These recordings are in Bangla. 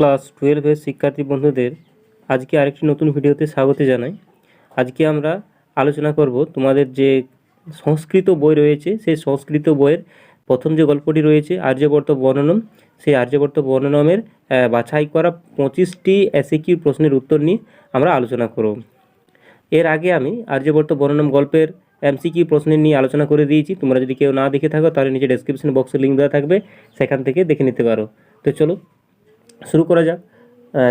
ক্লাস টুয়েলভের শিক্ষার্থী বন্ধুদের আজকে আরেকটি নতুন ভিডিওতে স্বাগত জানাই। আজকে আমরা আলোচনা করব তোমাদের যে সংস্কৃত বই রয়েছে, সেই সংস্কৃত বইয়ের প্রথম যে গল্পটি রয়েছে, আর্যবর্ত বর্ণনম। সেই আর্যবর্ত বর্ণনমের বাছাই করা পঁচিশটি এসিকিউ প্রশ্নের উত্তর নিয়ে আমরা আলোচনা করব। এর আগে আমি আর্যবর্ত বর্ণনম গল্পের এমসিকিউ প্রশ্নের নিয়ে আলোচনা করে দিয়েছি। তোমরা যদি কেউ না দেখে থাকো, তাহলে নিচে ডেসক্রিপশন বক্সে লিঙ্ক দেওয়া থাকবে, সেখান থেকে দেখে নিতে পারো। তো চলো শুরু করা যাক।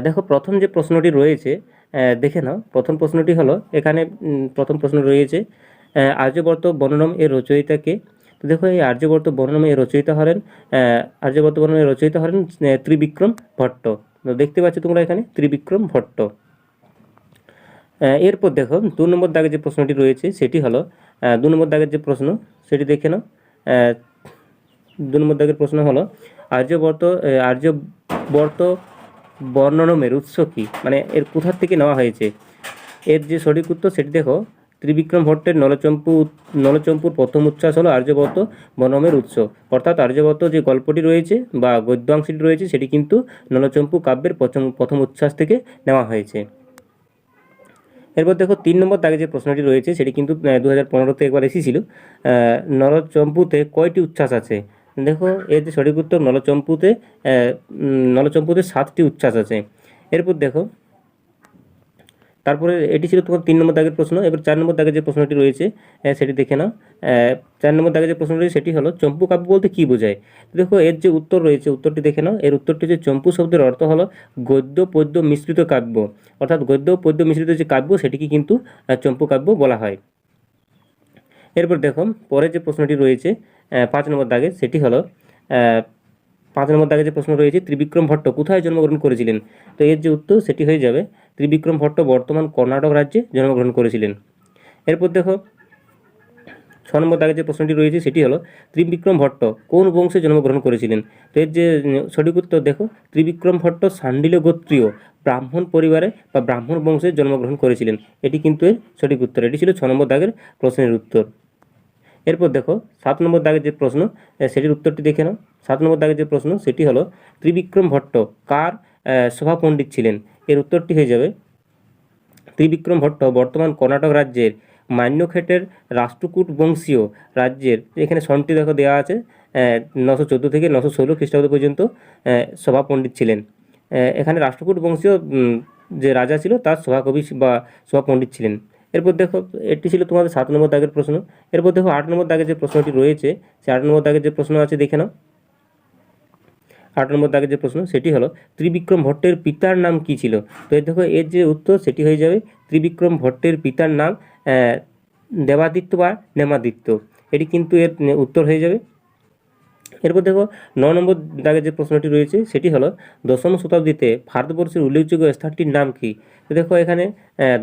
দেখো প্রথম যে প্রশ্নটি রয়েছে দেখে নাও। প্রথম প্রশ্নটি হলো এখানে প্রথম প্রশ্ন রয়েছে আর্যবর্ত বর্ণনম এর রচয়িতাকে তো দেখো এই আর্যবর্ত বর্ণনম এর রচয়িতা হলেন আর্যবর্ত বর্ণনম এর রচয়িতা হলেন ত্রিবিক্রম ভট্ট। দেখতে পাচ্ছ তোমরা এখানে ত্রিবিক্রম ভট্ট। এরপর দেখো দু নম্বর দাগের যে প্রশ্নটি রয়েছে সেটি হলো দু নম্বর দাগের যে প্রশ্ন সেটি দেখে নাও। দু নম্বর দাগের প্রশ্ন হলো আর্যবর্ত আহ, আর্যবর্ত বর্ণনমের উৎস কী? মানে এর কোথার থেকে নেওয়া হয়েছে? এর যে সঠিক উত্তর সেটি দেখো। ত্রিবিক্রম ভট্টের নলচম্পু নলচম্পুর প্রথম উচ্ছ্বাস হলো আর্যবর্ত বর্ণমের উৎস। অর্থাৎ আর্যবর্ত যে গল্পটি রয়েছে বা গদ্যাংশটি রয়েছে সেটি কিন্তু নলচম্পু কাব্যের প্রথম প্রথম উচ্ছ্বাস থেকে নেওয়া হয়েছে। এরপর দেখো তিন নম্বর দাগে যে প্রশ্নটি রয়েছে সেটি কিন্তু দু হাজার পনেরোতে একবার এসেছিল। আহ, নলচম্পুতে কয়টি উচ্ছ্বাস আছে? দেখো এর যে সঠিক উত্তর, নলচম্পুতে নলচম্পুতে সাতটি উচ্ছ্বাস আছে। এরপর দেখো, তারপরে এটি ছিল তোমার তিন নম্বর দাগের প্রশ্ন। এবার চার নম্বর দাগের যে প্রশ্নটি রয়েছে সেটি দেখে নাও। চার নম্বর দাগের যে প্রশ্ন রয়েছে, সেটি হলো, চম্পু কাব্য বলতে কী বোঝায়? দেখো, এর যে উত্তর রয়েছে, উত্তরটি দেখে নাও। এর উত্তরটি যে চম্পু শব্দের অর্থ হলো, গদ্য, পদ্য, মিশ্রিত কাব্য। অর্থাৎ গদ্য, পদ্য, মিশ্রিত যে কাব্য, সেটিকে কিন্তু চম্পু কাব্য বলা হয়। এরপর দেখো পরে যে প্রশ্নটি রয়েছে পাঁচ নম্বর দাগে সেটি হলো পাঁচ নম্বর দাগে যে প্রশ্ন রয়েছে, ত্রিবিক্রম ভট্ট কোথায় জন্মগ্রহণ করেছিলেন? তো এর যে উত্তর সেটি হয়ে যাবে, ত্রিবিক্রম ভট্ট বর্তমান কর্ণাটক রাজ্যে জন্মগ্রহণ করেছিলেন। এরপর দেখো, ছ নম্বর দাগে যে প্রশ্নটি রয়েছে, সেটি হলো, ত্রিবিক্রম ভট্ট কোন বংশে জন্মগ্রহণ করেছিলেন? তো এর যে সঠিক উত্তর দেখো, ত্রিবিক্রম ভট্ট সান্ডিল গোত্রীয় ব্রাহ্মণ পরিবারে বা ব্রাহ্মণ বংশে জন্মগ্রহণ করেছিলেন। এটি কিন্তু এর সঠিক উত্তর, এটি ছিল ছ নম্বর দাগের প্রশ্নের উত্তর। এরপর দেখো, সাত নম্বর দাগের যে প্রশ্ন সেটির উত্তরটি দেখে নাও। সাত নম্বর দাগের যে প্রশ্ন, সেটি হলো, ত্রিবিক্রম ভট্ট কার সভাপণ্ডিত ছিলেন? এর উত্তরটি হয়ে যাবে, ত্রিবিক্রম ভট্ট বর্তমান কর্ণাটক রাজ্যের মান্যক্ষেটের রাষ্ট্রকূট বংশীয় রাজ্যের, এখানে সনটি দেখো দেওয়া আছে নশো চোদ্দ থেকে নশো ষোলো খ্রিস্টাব্দ পর্যন্ত সভাপণ্ডিত ছিলেন। এখানে রাষ্ট্রকূট বংশীয় যে রাজা ছিল, তার সভাকবি বা সভাপণ্ডিত ছিলেন। এরপর দেখো এটি ছিল তোমাদের সাত নম্বর দাগের প্রশ্ন। এরপর দেখো, আট নম্বর দাগের যে প্রশ্নটি রয়েছে, সেই আট নম্বর দাগের যে প্রশ্ন আছে, দেখে নাও। আট নম্বর দাগের যে প্রশ্ন, সেটি হলো, ত্রিবিক্রম ভট্টের পিতার নাম কি ছিল? তো এই দেখো, এর যে উত্তর, সেটি হয়ে যাবে, ত্রিবিক্রম ভট্টের পিতার নাম দেবাদিত্য বা নেমাদিত্য। এটি কিন্তু এর উত্তর হয়ে যাবে। এরপর দেখো ন নম্বর দাগের যে প্রশ্নটি রয়েছে, সেটি হলো, দশম শতাব্দীতে ভারতবর্ষের উল্লেখযোগ্য স্থানটির নাম কি? দেখো এখানে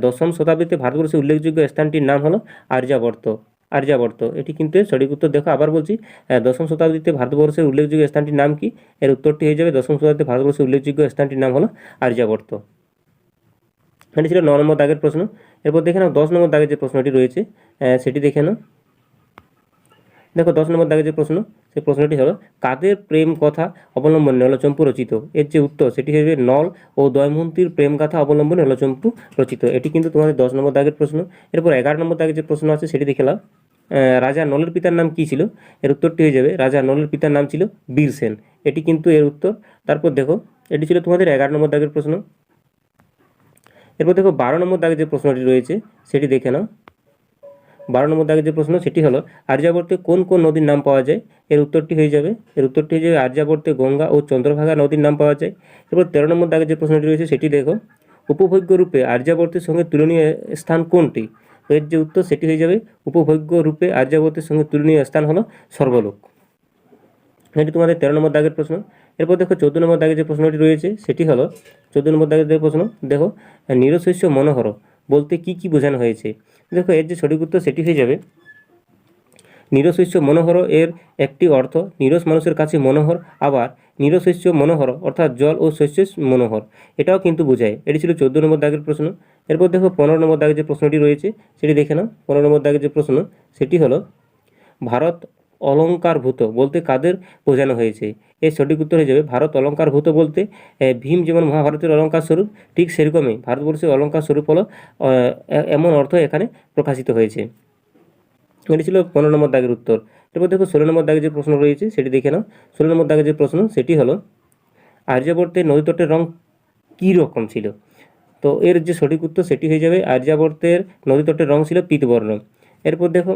দশম শতাব্দীতে ভারতবর্ষের উল্লেখযোগ্য স্থানটির নাম হলো আর্যাবর্ত। আর্যাবর্ত, এটি কিন্তু সঠিক উত্তর দেখো, আবার বলছি দশম শতাব্দীতে ভারতবর্ষের উল্লেখযোগ্য স্থানটির নাম কি? এর উত্তরটি হয়ে যাবে, দশম শতাব্দীতে ভারতবর্ষের উল্লেখযোগ্য স্থানটির নাম হলো আর্যাবর্ত। এটি ছিল ন নম্বর দাগের প্রশ্ন। এরপর দেখে নাও, দশ নম্বর দাগের যে প্রশ্নটি রয়েছে সেটি দেখে নাও। দেখো দশ নম্বর দাগের যে প্রশ্ন, সেই প্রশ্নটি হলো, কাদের প্রেম কথা অবলম্বনে নলচম্পু রচিত। এর যে উত্তর, সেটি হবে নল ও দয়মন্তীর প্রেম কথা অবলম্বনে নলচম্পু রচিত। এটি কিন্তু তোমাদের দশ নম্বর দাগের প্রশ্ন। এরপর এগারো নম্বর দাগের যে প্রশ্ন আছে, সেটি দেখে নাও। রাজা নলের পিতার নাম কী ছিল? এর উত্তরটি হয়ে যাবে, রাজা নলের পিতার নাম ছিল বীরসেন। এটি কিন্তু এর উত্তর। তারপর দেখো, এটি ছিল তোমাদের এগারো নম্বর দাগের প্রশ্ন। এরপর দেখো, বারো নম্বর দাগের যে প্রশ্নটি রয়েছে, সেটি দেখে নাও। বারো নম্বর দাগের যে প্রশ্ন সেটি হলো, আর্যাবর্তে কোন কোন নদীর নাম পাওয়া যায়? এর উত্তরটি হয়ে যাবে। এর উত্তরটি হয়ে যাবে আর্যাবর্তে গঙ্গা ও চন্দ্রভাগা নদীর নাম পাওয়া যায়। এরপর তেরো নম্বর দাগের যে প্রশ্নটি রয়েছে সেটি দেখো। উপভোগ্য রূপে আর্যাবর্তের সঙ্গে তুলনীয় স্থান কোনটি? এর যে উত্তর সেটি হয়ে যাবে। উপভোগ্য রূপে আর্যাবর্তের সঙ্গে তুলনীয় স্থান হলো সর্বলোক এটি তোমাদের তেরো নম্বর দাগের প্রশ্ন। এরপর দেখো চোদ্দ নম্বর দাগের যে প্রশ্নটি রয়েছে সেটি হলো চোদ্দ নম্বর দাগের প্রশ্ন, দেখো নিরশস্য মনোহর। বলতে কি কি বোঝানো হয়েছে? দেখো, এর যে সঠিক উত্তর সেটি হয়ে যাবে। নিরশস্য মনোহর এর একটি অর্থ, নিরস মানুষের কাছে মনোহর, আবার নিরশস্য মনোহর অর্থাৎ জল ও শস্য মনোহর। এটাও কিন্তু বোঝায়। এটি ছিল চোদ্দ নম্বর দাগের প্রশ্ন। এরপর দেখো, পনেরো নম্বর দাগের যে প্রশ্নটি রয়েছে, সেটি দেখে নাও। পনেরো নম্বর দাগের যে প্রশ্ন, সেটি হলো, ভারত অলঙ্কারভূত বলতে কাদের বোঝানো হয়েছে? এর সঠিক উত্তর হয়ে যাবে ভারত অলঙ্কারভূত বলতে ভীম যেমন মহাভারতের অলঙ্কার স্বরূপ, ঠিক সেরকমই ভারতবর্ষের অলঙ্কার স্বরূপ হলো এমন অর্থ এখানে প্রকাশিত হয়েছে। এটি ছিল পনেরো নম্বর দাগের উত্তর। এরপর দেখো ষোলো নম্বর দাগে যে প্রশ্ন রয়েছে, সেটি দেখে নাও। ষোলো নম্বর দাগে যে প্রশ্ন, সেটি হলো, আর্যাবর্তে নদীতটের রং কী রকম ছিল? তো এর যে সঠিক উত্তর, সেটি হয়ে যাবে আর্যাবর্তের নদীতটের রং ছিল পীতবর্ণ। এরপর দেখো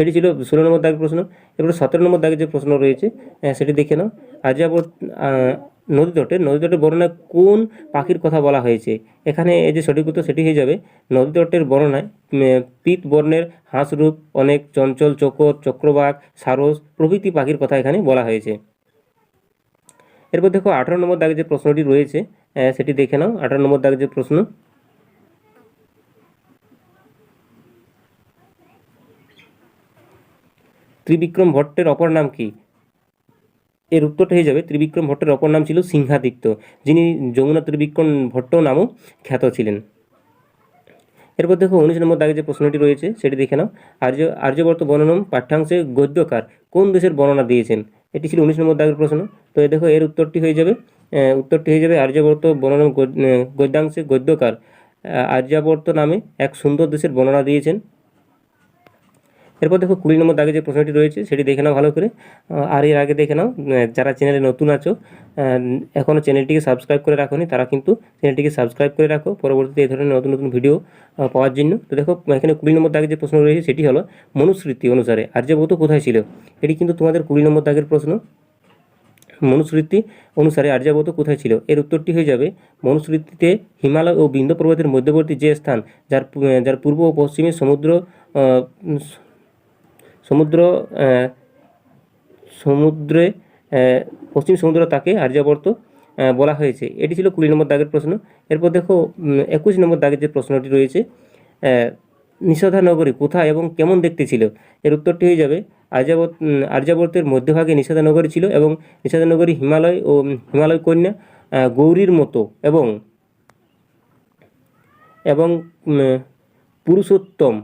এটি ছিল ষোলো নম্বর দাগের প্রশ্ন। এরপরে সতেরো নম্বর দাগের যে প্রশ্ন রয়েছে আহ, সেটি দেখে নাও। আর্যাবর্ত আহ, নদীতটে নদীতটের বর্ণনায় কোন পাখির কথা বলা হয়েছে? এখানে এই যে সঠিক উত্তর সেটি হয়ে যাবে। নদীতটের বর্ণনায় উম, পীত বর্ণের হাঁসরূপ অনেক চঞ্চল চকর চক্রবাক সারস প্রভৃতি পাখির কথা এখানে বলা হয়েছে। এরপর দেখো আঠারো নম্বর দাগে যে প্রশ্নটি রয়েছে আহ, সেটি দেখে নাও। আঠারো নম্বর দাগে যে প্রশ্ন ত্রিবিক্রম ভট্টের অপর নাম কি? এর উত্তরটা হয়ে যাবে, ত্রিবিক্রম ভট্টের অপর নাম ছিল সিংহাদিত্য, যিনি যমুনা ত্রিবিক্রম ভট্ট নামও খ্যাত ছিলেন। এরপর দেখো উনিশ নম্বর দাগে যে প্রশ্নটি রয়েছে, সেটি দেখে নাও। আর্য, আর্যবর্ত বর্ণনম পাঠ্যাংশে গদ্যকার কোন দেশের বর্ণনা দিয়েছেন? এটি ছিল উনিশ নম্বর দাগের প্রশ্ন। তো দেখো এর উত্তরটি হয়ে যাবে উত্তরটি হয়ে যাবে আর্যবর্ত বর্ণনম গদ্যাংশে গদ্যকার। আর্যাবর্ত নামে এক সুন্দর দেশের বর্ণনা দিয়েছেন। এরপর দেখো কুড়ি নম্বর দাগে যে প্রশ্নটি রয়েছে, সেটি দেখে নাও ভালো করে। আর এর আগে দেখে নাও যারা চ্যানেলে নতুন আছো এখনও চ্যানেলটিকে সাবস্ক্রাইব করে রাখোনি, তারা কিন্তু চ্যানেলটিকে সাবস্ক্রাইব করে রাখো। পরবর্তীতে এই ধরনের নতুন নতুন ভিডিও পাওয়ার জন্য। তো দেখো এখানে কুড়ি নম্বর দাগে যে প্রশ্ন রয়েছে, সেটি হলো মনুস্মৃতি অনুসারে। আর্যভৌত কোথায় ছিল? এটি কিন্তু তোমাদের কুড়ি নম্বর দাগের প্রশ্ন। মনুস্মৃতি অনুসারে আর্যাবত কোথায় ছিল? এর উত্তরটি হয়ে যাবে, মনুস্মৃতিতে হিমালয় ও বিন্ধ্য পর্বতের মধ্যবর্তী যে স্থান, যার যার পূর্ব ও পশ্চিমে সমুদ্র সমুদ্র সমুদ্রে পশ্চিম সমুদ্র তাকে আর্যাবর্ত বলা হয়েছে। এটি ছিল কুড়ি নম্বর দাগের প্রশ্ন। এরপর দেখো একুশ নম্বর দাগের যে প্রশ্নটি রয়েছে নিষধা নগরী কোথায় এবং কেমন দেখতে ছিল? এর উত্তরটি হয়ে যাবে, আর্যাবর্ত আর্যাবর্তের মধ্যভাগে নিষেধা নগরী ছিল এবং নিষেধা নগরী হিমালয় ও হিমালয় কন্যা গৌরীর মতো এবং এবং পুরুষোত্তম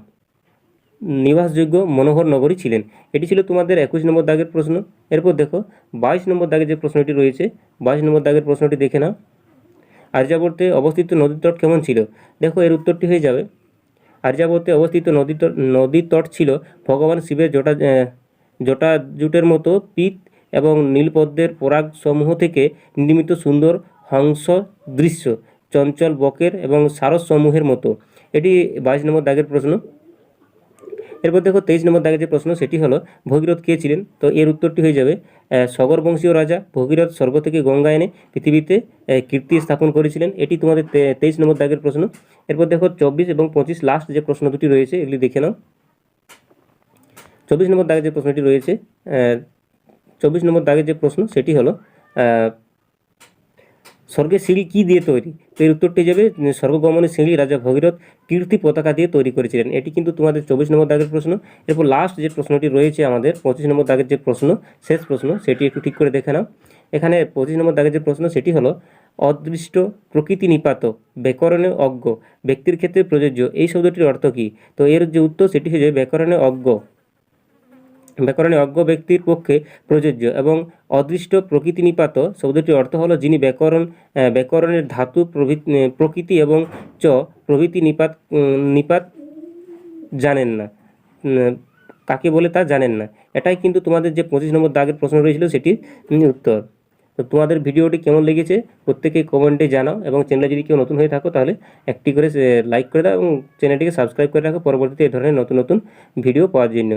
নিবাসযোগ্য মনোহর নগরী ছিলেন। এটি ছিল তোমাদের একুশ নম্বর দাগের প্রশ্ন। এরপর দেখো বাইশ নম্বর দাগের যে প্রশ্নটি রয়েছে বাইশ নম্বর দাগের প্রশ্নটি দেখে নাও। আর্যাবর্তে অবস্থিত নদীর তট কেমন ছিল? দেখো এর উত্তরটি হয়ে যাবে। আর্যাবর্তে অবস্থিত নদী নদীর তট ছিল ভগবান শিবের জটা আহ, জটাজুটের মতো পিত এবং নীলপদ্মের পরাগ সমূহ থেকে নির্মিত সুন্দর হংস দৃশ্য চঞ্চল বকের এবং সারস সমূহের মতো। এটি বাইশ নম্বর দাগের প্রশ্ন। এরপর দেখো তেইশ নম্বর দাগের যে প্রশ্ন, সেটি হলো, ভগীরথ কে ছিলেন? তো এর উত্তরটি হয়ে যাবে সগর বংশীয় রাজা ভগীরথ স্বর্গ থেকে গঙ্গা এনে পৃথিবীতে কীর্তি স্থাপন করেছিলেন। এটি তোমাদের তেইশ নম্বর দাগের প্রশ্ন। এরপর দেখো চব্বিশ এবং পঁচিশ লাস্ট যে প্রশ্ন দুটি রয়েছে, এগুলি দেখে নাও। চব্বিশ নম্বর দাগের যে প্রশ্নটি রয়েছে চব্বিশ নম্বর দাগের যে প্রশ্ন, সেটি হলো স্বর্গের সিঁড়ি কী দিয়ে তৈরি? তো এর উত্তরটি যাবে স্বর্গগমনের সিঁড়ি রাজা ভগীরথ কীর্তি পতাকা দিয়ে তৈরি করেছিলেন। এটি কিন্তু তোমাদের চব্বিশ নম্বর দাগের প্রশ্ন। এরপর লাস্ট যে প্রশ্নটি রয়েছে আমাদের, পঁচিশ নম্বর দাগের যে প্রশ্ন, শেষ প্রশ্ন, সেটি একটু ঠিক করে দেখে নাও। এখানে পঁচিশ নম্বর দাগের যে প্রশ্ন, সেটি হলো, অদৃষ্ট প্রকৃতি নিপাত, ব্যাকরণে অজ্ঞ, ব্যক্তির ক্ষেত্রে প্রযোজ্য, এই শব্দটির অর্থ কী? তো এর যে উত্তর, সেটি যাবে ব্যাকরণে অজ্ঞ। ব্যাকরণে অজ্ঞ ব্যক্তির পক্ষে প্রযোজ্য এবং অদৃষ্ট প্রকৃতি নিপাত শব্দটির অর্থ হলো যিনি ব্যাকরণ ব্যাকরণের ধাতু প্রকৃতি এবং চ প্রভৃতি নিপাত নিপাত জানেন না। কাকে বলে তা জানেন না। এটাই কিন্তু তোমাদের যে পঁচিশ নম্বর দাগের প্রশ্ন রয়েছিল সেটির উত্তর। তো তোমাদের ভিডিওটি কেমন লেগেছে প্রত্যেকেই কমেন্টে জানাও এবং চ্যানেলে যদি কেউ নতুন হয়ে থাকো তাহলে একটি করে লাইক করে দাও এবং চ্যানেলটিকে সাবস্ক্রাইব করে রাখো। পরবর্তীতে এই ধরনের নতুন নতুন ভিডিও পাওয়ার জন্য।